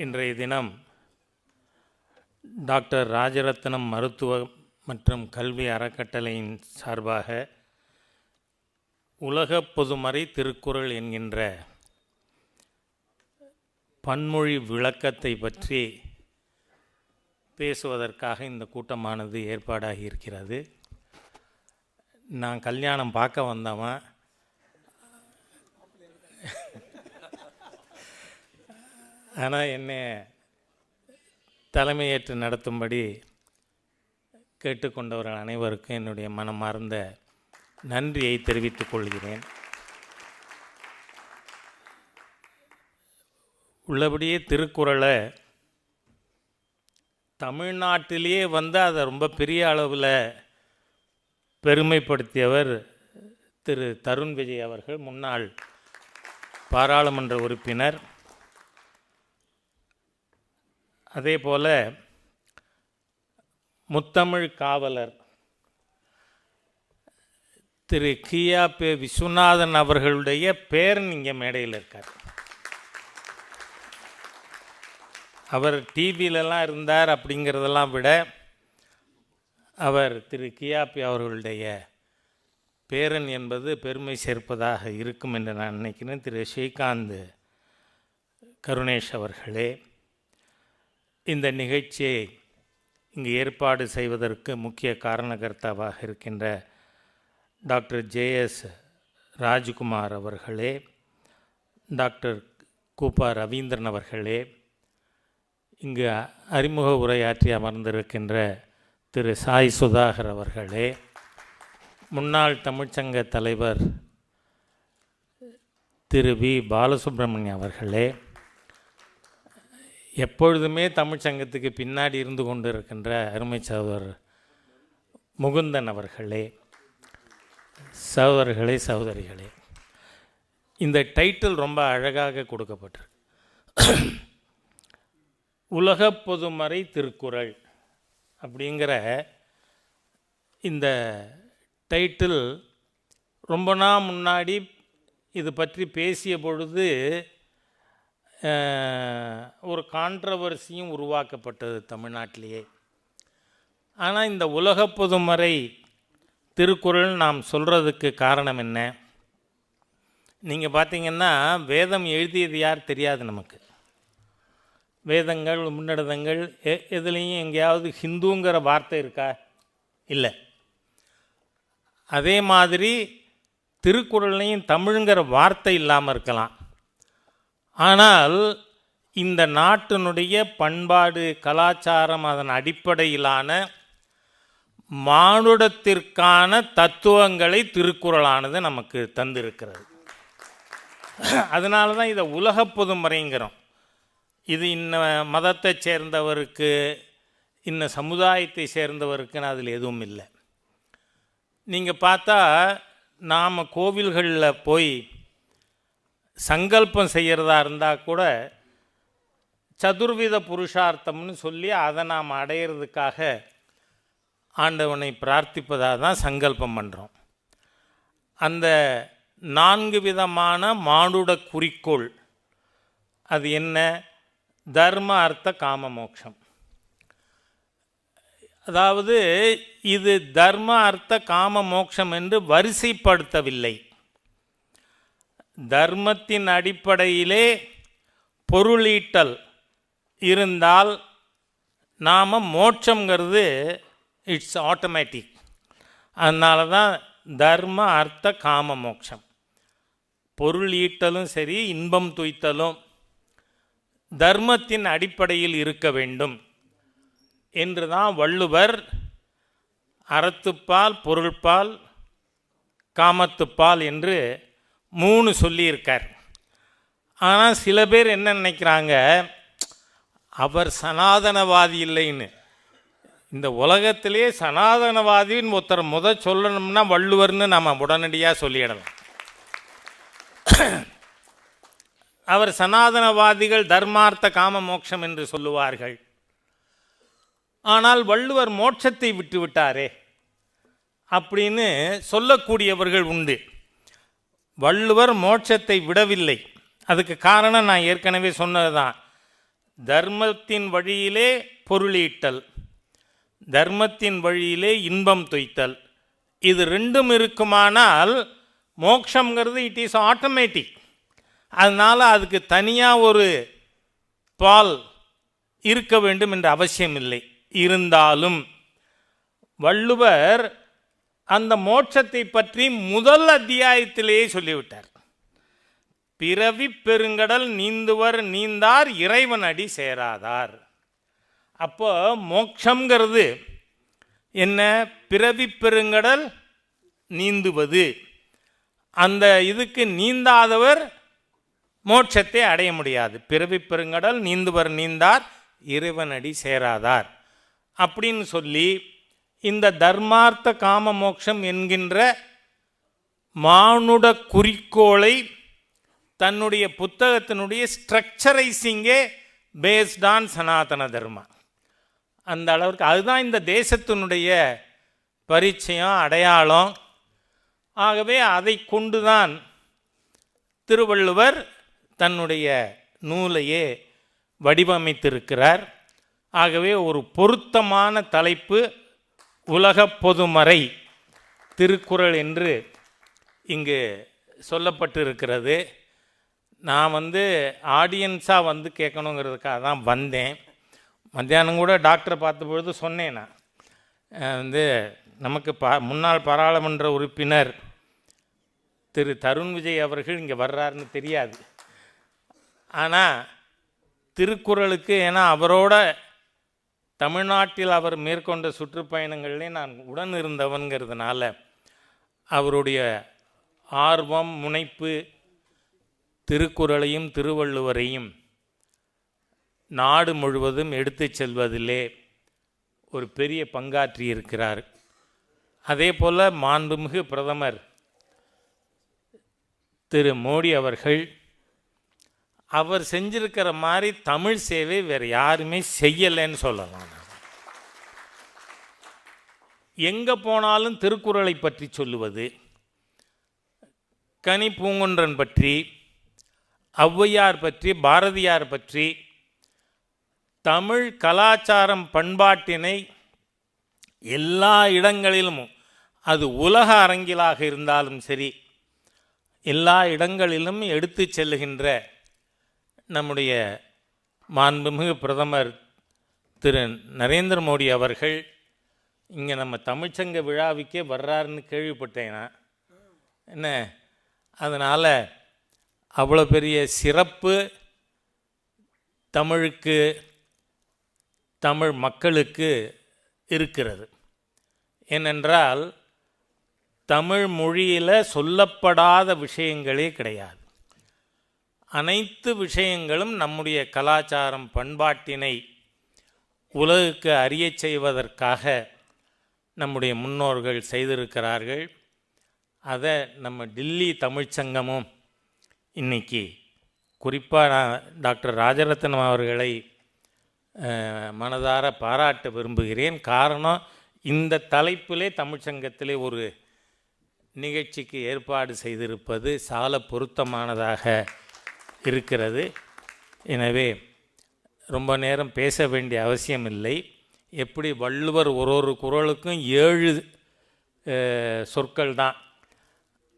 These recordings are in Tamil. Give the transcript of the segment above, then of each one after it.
இன்றைய தினம் டாக்டர் ராஜரத்னம் மருத்துவ மற்றும் கல்வி அறக்கட்டளையின் சார்பாக உலக பொதுமறை திருக்குறள் என்கின்ற பன்மொழி விளக்கத்தை பற்றி பேசுவதற்காக இந்த கூட்டமானது ஏற்பாடாகி இருக்கிறது நான் கல்யாணம் பார்க்க வந்தவன். ஆனால் என்னை தலைமையேற்று நடத்தும்படி கேட்டுக்கொண்டவர்கள் அனைவருக்கும் என்னுடைய மனமார்ந்த நன்றியை தெரிவித்துக் கொள்கிறேன். உள்ளபடியே திருக்குறளை தமிழ்நாட்டிலேயே வந்து அதை ரொம்ப பெரிய அளவில் பெருமைப்படுத்தியவர் திரு தருண் விஜய் அவர்கள் முன்னாள் பாராளுமன்ற உறுப்பினர். அதே போல் முத்தமிழ் காவலர் திரு கியா பே விஸ்வநாதன் அவர்களுடைய பேரன் இங்கே மேடையில் இருக்கார். அவர் டிவியிலலாம் இருந்தார் அப்படிங்கிறதெல்லாம் விட அவர் திரு கியாபி அவர்களுடைய பேரன் என்பது பெருமை சேர்ப்பதாக இருக்கும் என்று நான் நினைக்கிறேன். திரு ஸ்ரீகாந்த் கருணேஷ் அவர்களே. இந்த நிகழ்ச்சியை இங்கு ஏற்பாடு செய்வதற்கு முக்கிய காரணகர்த்தாவாக இருக்கின்ற டாக்டர் ஜேஎஸ் ராஜ்குமார் அவர்களே டாக்டர் கூப்பா ரவீந்திரன் அவர்களே இங்கு அறிமுக உரையாற்றி அமர்ந்திருக்கின்ற திரு சாய் சுதாகர் அவர்களே முன்னாள் தமிழ்ச்சங்க தலைவர் திரு வி. பாலசுப்ரமணியம் அவர்களே எப்பொழுதுமே தமிழ்ச்சங்கத்துக்கு பின்னாடி இருந்து கொண்டு இருக்கின்ற அருமை சகோதரர் முகுந்தன் அவர்களே சகோதரர்களே சகோதரிகளே இந்த டைட்டில் ரொம்ப அழகாக கொடுக்கப்பட்டிருக்கு. உலக பொதுமறை திருக்குறள் அப்படிங்கிற இந்த டைட்டில் ரொம்ப நாள் முன்னாடி இது பற்றி பேசிய பொழுது ஒரு கான்ட்ரவர்சியும் உருவாக்கப்பட்டது தமிழ்நாட்டிலேயே. ஆனால் இந்த உலக பொதுமறை திருக்குறள் நாம் சொல்கிறதுக்கு காரணம் என்ன? நீங்கள் பார்த்தீங்கன்னா வேதம் எழுதியது யார் தெரியாது நமக்கு. வேதங்கள் முன்னெடுதங்கள் எ எதுலேயும் எங்கேயாவது ஹிந்துங்கிற வார்த்தை இருக்கா? இல்லை. அதே மாதிரி திருக்குறள்லையும் தமிழுங்கிற வார்த்தை இல்லாமல் இருக்கலாம். ஆனால் இந்த நாட்டினுடைய பண்பாடு கலாச்சாரம் அதன் அடிப்படையிலான மானுடத்திற்கான தத்துவங்களை திருக்குறளானது நமக்கு தந்திருக்கிறது. அதனால தான் இதை உலக பொதுமறைங்கிறோம். இது இன்ன மதத்தை சேர்ந்தவருக்கு இன்ன சமுதாயத்தை சேர்ந்தவருக்குன்னு அதில் எதுவும் இல்லை. நீங்கள் பார்த்தா நாம் கோவில்களில் போய் சங்கல்பம் செய்கிறதா இருந்தால் கூட சதுர்வித புருஷார்த்தம்னு சொல்லி அதை நாம் அடையிறதுக்காக ஆண்டவனை பிரார்த்திப்பதாக தான் சங்கல்பம் பண்ணுறோம் அந்த நான்கு விதமான மானுட குறிக்கோள் அது என்ன? தர்ம அர்த்த காம மோட்சம் அதாவது இது தர்ம அர்த்த காம மோட்சம் என்று வரிசைப்படுத்தவில்லை. தர்மத்தின் அடிப்படையிலே பொருளீட்டல் இருந்தால் நாம் மோட்சங்கிறது இட்ஸ் ஆட்டோமேட்டிக். அதனால தான் தர்ம அர்த்த காம மோட்சம். பொருள் ஈட்டலும் சரி இன்பம் துய்த்தலும் தர்மத்தின் அடிப்படையில் இருக்க வேண்டும் என்று தான் வள்ளுவர் அறத்துப்பால் பொருள்பால் காமத்துப்பால் என்று மூணு சொல்லியிருக்கார். ஆனால் சில பேர் என்ன நினைக்கிறாங்க அவர் சனாதனவாதி இல்லைன்னு. இந்த உலகத்திலே சனாதனவாதின்னு ஒருத்தர் முத சொல்லணும்னா வள்ளுவர்னு நம்ம உடனடியாக சொல்லிடலாம். அவர் சனாதனவாதிகள் தர்மார்த்த காம மோட்சம் என்று சொல்லுவார்கள். ஆனால் வள்ளுவர் மோட்சத்தை விட்டு விட்டாரே அப்படின்னு சொல்லக்கூடியவர்கள் உண்டு. வள்ளுவர் மோட்சத்தை விடவில்லை. அதுக்கு காரணம் நான் ஏற்கனவே சொன்னது தான் தர்மத்தின் வழியிலே பொருளீட்டல். தர்மத்தின் வழியிலே இன்பம் துய்த்தல். இது ரெண்டும் இருக்குமானால் மோக்ஷங்கிறது இட் இஸ் ஆட்டோமேட்டிக் அதனால் அதுக்கு தனியாக ஒரு பால் இருக்க வேண்டும் என்ற அவசியம் இல்லை இருந்தாலும் வள்ளுவர் அந்த மோட்சத்தை பற்றி முதல் அத்தியாயத்திலேயே சொல்லிவிட்டார். பிறவி பெருங்கடல் நீந்துவர் நீந்தார் இறைவன் அடி சேராதார். அப்போ மோட்சங்கிறது என்ன? பிறவி பெருங்கடல் நீந்துவது. அந்த இதுக்கு நீந்தாதவர் மோட்சத்தை அடைய முடியாது. பிறவி பெருங்கடல் நீந்துவர் நீந்தார் இறைவனடி சேராதார். அப்படின்னு சொல்லி இந்த தர்மார்த்த காம மோட்சம் என்கின்ற மானுட குறிக்கோளை தன்னுடைய புத்தகத்தினுடைய ஸ்ட்ரக்சரைசிங்கே பேஸ்ட் ஆன் சனாதன தர்மா. அந்த அளவுக்கு அதுதான் இந்த தேசத்தினுடைய பரிச்சயம் அடையாளம். ஆகவே அதை கொண்டுதான் திருவள்ளுவர் தன்னுடைய நூலையே வடிவமைத்திருக்கிறார். ஆகவே ஒரு பொருத்தமான தலைப்பு உலக பொதுமறை திருக்குறள் என்று இங்கு சொல்லப்பட்டிருக்கிறது. நான் வந்து ஆடியன்ஸாக வந்து கேட்கணுங்கிறதுக்காக தான் வந்தேன். மத்தியானம் கூட டாக்டரை பார்த்த பொழுது சொன்னேன் நான். வந்து நமக்கு ப முன்னாள் பாராளுமன்ற உறுப்பினர் திரு தருண் விஜய் அவர்கள் இங்கே வர்றாருன்னு தெரியாது. ஆனால் திருக்குறளுக்கு ஏன்னா அவரோட தமிழ்நாட்டில் அவர் மேற்கொண்ட சுற்றுப்பயணங்களிலே நான் உடன் இருந்தவன்கிறதுனால அவருடைய ஆர்வம் முனைப்பு திருக்குறளையும் திருவள்ளுவரையும் நாடு முழுவதும் எடுத்துச் செல்வதிலே ஒரு பெரிய பங்காற்றி இருக்கிறார் அதே போல் மாண்புமிகு பிரதமர் திரு மோடி அவர்கள் அவர் செஞ்சிருக்கிற மாதிரி தமிழ் சேவை வேறு யாருமே செய்யலைன்னு சொல்லலாம். எங்கே போனாலும் திருக்குறளை பற்றி சொல்லுவது கனி பூங்குன்றன் பற்றி ஔவையார் பற்றி பாரதியார் பற்றி தமிழ் கலாச்சாரம் பண்பாட்டினை எல்லா இடங்களிலும் அது உலக அரங்கிலாக இருந்தாலும் சரி எல்லா இடங்களிலும் எடுத்து செல்லுகின்ற நம்முடைய மாண்புமிகு பிரதமர் திரு நரேந்திர மோடி அவர்கள் இங்கே நம்ம தமிழ்ச்சங்க விழாவுக்கே வர்றாருன்னு கேள்விப்பட்டேன்? நான் என்ன? அதனால் அவ்வளோ பெரிய சிறப்பு தமிழுக்கு தமிழ் மக்களுக்கு இருக்கிறது. ஏனென்றால் தமிழ் மொழியில் சொல்லப்படாத விஷயங்களே கிடையாது. அனைத்து விஷயங்களும் நம்முடைய கலாச்சாரம் பண்பாட்டினை உலகுக்கு அறியச் செய்வதற்காக நம்முடைய முன்னோர்கள் செய்திருக்கிறார்கள். அதை நம்ம டில்லி தமிழ்ச்சங்கமும் இன்னைக்கு குறிப்பாக நான் டாக்டர் ராஜரத்னம் அவர்களை மனதார பாராட்ட விரும்புகிறேன். காரணம் இந்த தலைப்பிலே தமிழ்ச்சங்கத்திலே ஒரு நிகழ்ச்சிக்கு ஏற்பாடு செய்திருப்பது சால பொருத்தமானதாக இருக்கிறது. எனவே ரொம்ப நேரம் பேச வேண்டிய அவசியம் இல்லை எப்படி வள்ளுவர் ஒரு ஒரு குரலுக்கும் ஏழு சொற்கள் தான்.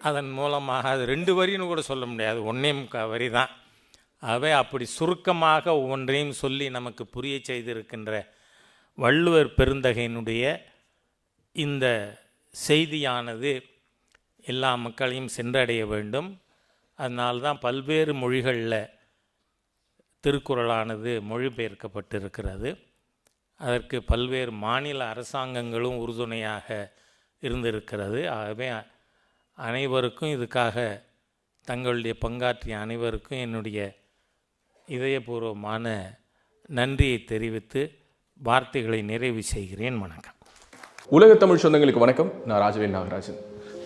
அதன் மூலமாக அது ரெண்டு வரின்னு கூட சொல்ல முடியாது. ஒன்றே முக்கால் வரி தான். அவை அப்படி சுருக்கமாக ஒவ்வொன்றையும் சொல்லி நமக்கு புரிய செய்திருக்கின்ற வள்ளுவர் பெருந்தகையினுடைய இந்த செய்தியானது எல்லா மக்களையும் சென்றடைய வேண்டும். அதனால்தான் பல்வேறு மொழிகளில் திருக்குறளானது மொழிபெயர்க்கப்பட்டிருக்கிறது. அதற்கு பல்வேறு மாநில அரசாங்கங்களும் உறுதுணையாக இருந்திருக்கிறது. ஆகவே அனைவருக்கும் இதுக்காக தங்களுடைய பங்காற்றிய அனைவருக்கும் என்னுடைய இதயபூர்வமான நன்றியை தெரிவித்து வார்த்தைகளை நிறைவு செய்கிறேன். வணக்கம். உலக தமிழ் சொந்தங்களுக்கு வணக்கம். நான் ராஜவேல் நாகராஜன்.